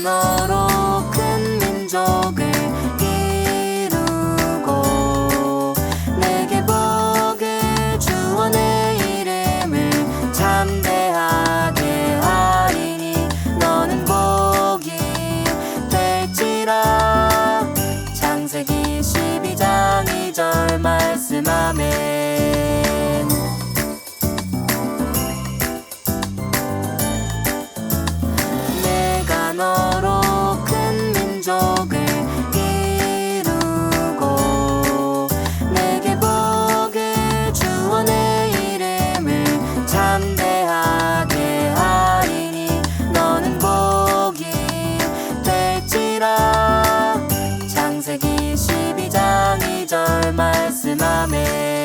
の 12장 2절 말씀 하에